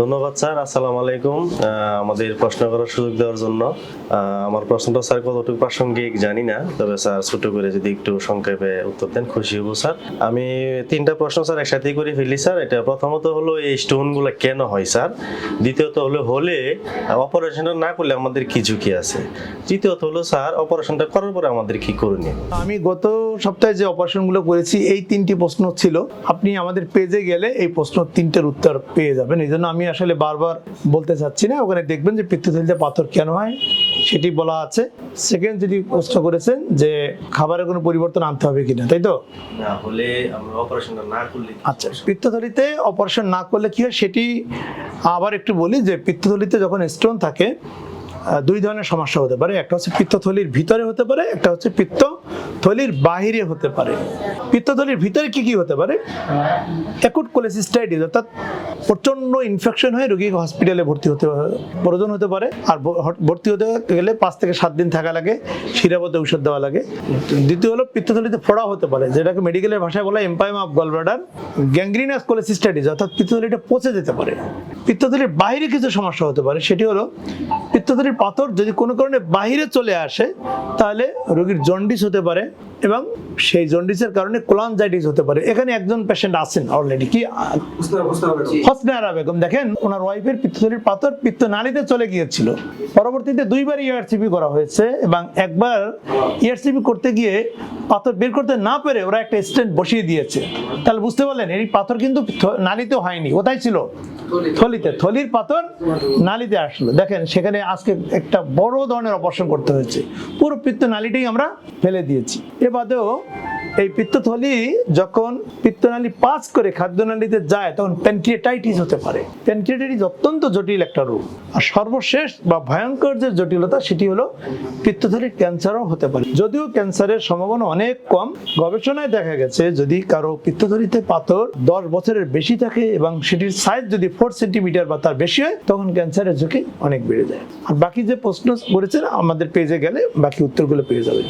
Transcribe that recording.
ধন্যবাদ, স্যার। আসসালামু আলাইকুম। আমাদের প্রশ্ন করার সুযোগ দেওয়ার জন্য আমার প্রশ্নটা স্যার কতটুকু প্রাসঙ্গিক জানি না, তবে স্যার ছোট করে যদি একটু সংক্ষেপে উত্তর দেন, খুশি হব, স্যার। আমি তিনটা প্রশ্ন স্যার একসাথেই করে ফেলি, স্যার। এটা প্রথমত হলো, এই স্টোনগুলো কেন হয়, স্যার? দ্বিতীয়ত হলো, হলে অপারেশনটা না করলে আমাদের কি ঝুঁকি আছে? তৃতীয়ত হলো, স্যার, অপারেশনটা করার পরে আমাদের কি করণীয়? আমি গত সপ্তাহে যে অপারেশনগুলো করেছি, এই তিনটি প্রশ্ন ছিল। আপনি আমাদের পেজে গেলে এই প্রশ্ন তিনটের উত্তর পেয়ে যাবেন। এই জন্য আমি আসলে বারবার বলতে চাচ্ছি না ওখানে দেখবেন যে পিত্তথলিতে পাথর কেন হয় সেটি বলা আছে। সেকেন্ড যেটি প্রশ্ন করেছেন যে খাবারের কোনো পরিবর্তন আনতে হবে কিনা তাই তো? না হলে আমরা অপারেশনটা না করলে আচ্ছা পিত্তথলিতে অপারেশন না করলে কি হয় সেটি আবার একটু বলি যে পিত্তথলিতে যখন স্টোন থাকে দুই ধরনের সমস্যা হতে পারে। একটা হচ্ছে পিত্তথলির ভিতরে হতে পারে একটা হচ্ছে পিত্তথলির বাহিরে হতে পারে। পিত্তথলির ভিতরে কি কি হতে পারে? অ্যাকুট কোলেসিস্টাইটিস অর্থাৎ প্রচণ্ড ইনফেকশন হয়ে রোগীকে হসপিটালে ভর্তি হতে প্রয়োজন হতে পারে। আর ভর্তি হতে গেলে পাঁচ থেকে সাত দিন থাকা লাগে শিরাপথে ঔষধ দেওয়া লাগে। দ্বিতীয় হলো পিত্তথলিতে ফোড়া হতে পারে, যেটাকে মেডিকেলের ভাষায় বলা empyema of gallbladder gangrenous cholecystitis অর্থাৎ পিত্তথলিটা পচে যেতে পারে। পিত্তথলির বাইরে কিছু সমস্যা হতে পারে, সেটি হলো পিত্তথলির পাথর যদি কোনো কারণে বাইরে চলে আসে, তাহলে রোগীর জন্ডিস হতে পারে এবং সেই জন্ডিসের কারণে কোলানজাইটিস হতে পারে। এখানে একজন পেশেন্ট আছেন অলরেডি কি হসনারা বেগম, দেখেন, ওনার ওয়াইফের পিত্তথলির পাথর পিত্ত নালীতে চলে গিয়েছিল। পরবর্তীতে দুইবার ইয়ারসিপি করা হয়েছে এবং একবার ইয়ারসিপি করতে গিয়ে পাথর বের করতে না পেরে ওরা একটা স্ট্যান্ড বসিয়ে দিয়েছে। তাহলে বুঝতে পারলেন এই পাথর কিন্তু নালিতে হয়নি। কোথায় ছিল? থলিতে। থলির পাথর নালিতে আসলো। দেখেন সেখানে আজকে একটা বড় ধরনের অপারেশন করতে হয়েছে। পুরো পিত্ত নালিটাই আমরা ফেলে দিয়েছি। এ বাদেও এই পিত্তথলি যখন পিত্তনালী পাস করে খাদ্যনালীতে যায়, তখন প্যানক্রিয়েটাইটিস হতে পারে। প্যানক্রিয়েটাইটিস অত্যন্ত জটিল একটা রোগ। আর সর্বশেষ বা ভয়ঙ্কর যে জটিলতা, সেটি হলো পিত্তথলির ক্যান্সারও হতে পারে। যদিও ক্যান্সারের সম্ভাবনা অনেক কম, গবেষণায় দেখা গেছে, যদি কারও পিত্তথলিতে পাথর দশ বছরের বেশি থাকে এবং সেটির সাইজ যদি ফোর সেন্টিমিটার বা তার বেশি হয়, তখন ক্যান্সারের ঝুঁকি অনেক বেড়ে যায়। আর বাকি যে প্রশ্ন করেছেন, আমাদের পেজে গেলে বাকি উত্তরগুলো পেয়ে যাবেন।